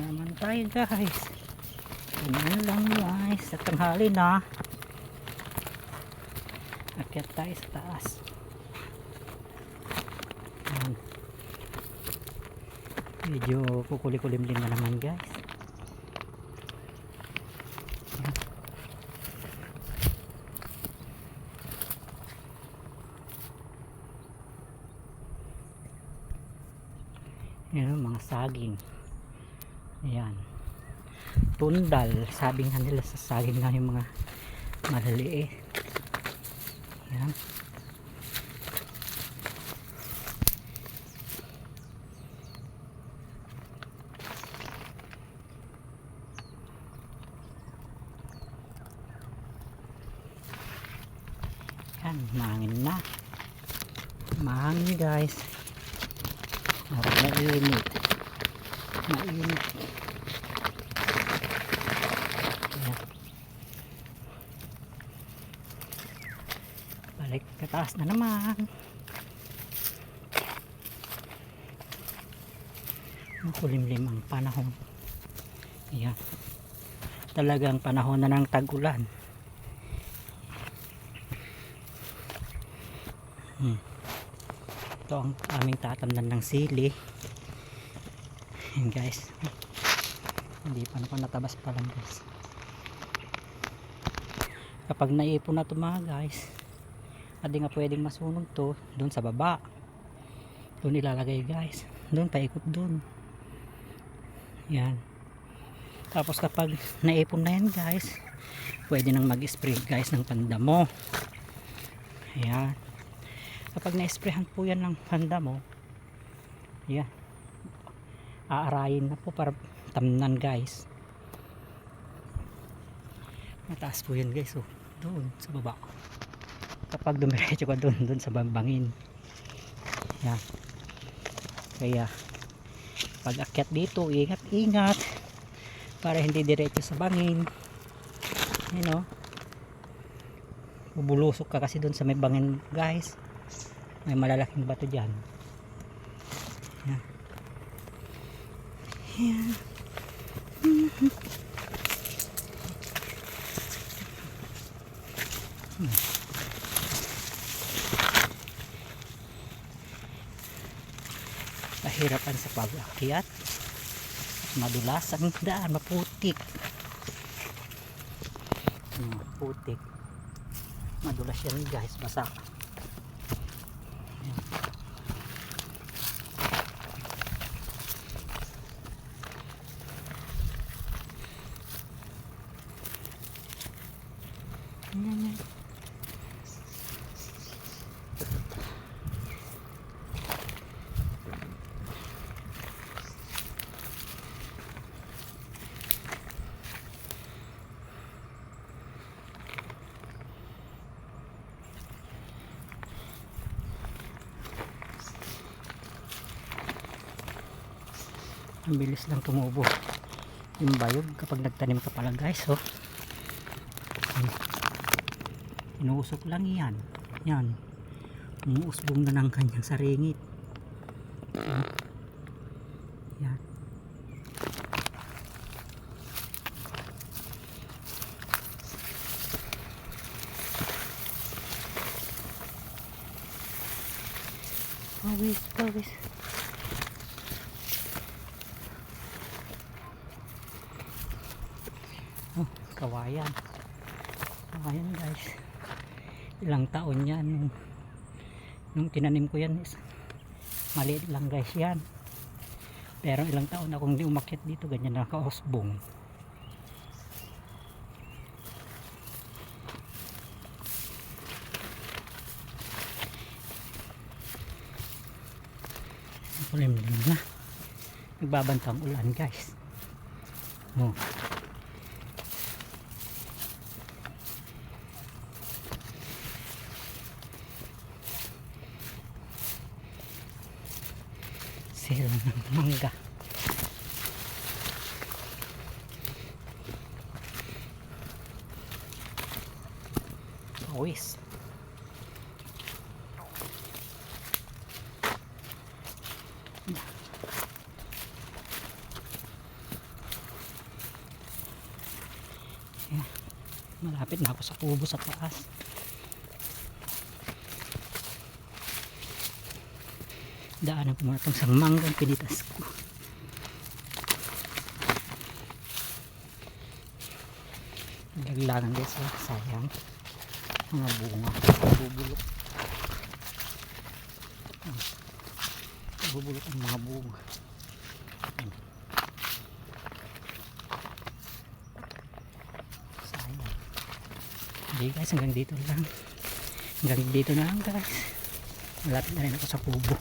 na naman tayo guys. Ganyan lang guys. Sa tanghali na. Akyat tayo sa taas. Yan. Medyo kukulim-kulimlim na naman guys. Yan. Yan mga saging. Ayan. Tundal. Sabi nga nila sa saging nga yung mga maliliit. Ayan. Yan, mahangin na. Mahangin guys. Oh, mainit. Mainit. Balik ka taas na naman. Makulimlim ang panahon. Ayan. Talagang panahon na ng tag-ulan. Hmm. Ito ang aming tatamnan ng sili. Ayan guys. Hindi pa naman natabas pa lang guys. Kapag naipon na ito mga guys, hindi nga pwedeng masunog to doon sa baba. Doon ilalagay guys. Doon paikot doon. Yan. Tapos kapag naipon na yan guys, pwede nang mag-spray guys ng pandamo. Ayan kapag na-sprayhan po yan ng handa mo yan aarayin na po para tamnan guys. Mataas po yan guys oh, doon sa baba. Kapag dumiretso ka doon doon sa bambangin. Yan. Kaya pag akyat dito ingat ingat. Para hindi diretso sa bangin. You know? Bubulusok ka kasi doon sa may bangin guys. May malalaking bato dyan yan Hmm. kahirapan sa pag-akyat madulas ang daan. Maputik. Hmm, putik madulas yan guys. Basa. Yan, yan. Ang bilis lang tumubo. Yung bayog kapag nagtanim ka pala guys oh. inuusok lang yan. Yan. Umuusbong na ng kanyang saringit. Hmm. yan. Pawis pawis kawayan. Kawayan guys. Ilang taon yan nung, nung tinanim ko yan. Is maliit lang guys yan. Pero ilang taon akong hindi umakyat dito ganyan na kaosbong kulimlim na. Nagbabantang ulan guys. Oh sila ng mangga always malapit na ako sa kubo sa taas. Daanan ko muna itong isang manggang pinitas ko. Laglagan guys sayang. Mga bunga bubulok bubulok ang mga bunga. Sayang. Hindi guys hanggang dito lang. Hanggang dito na lang guys. Malapit na rin ako sa kubo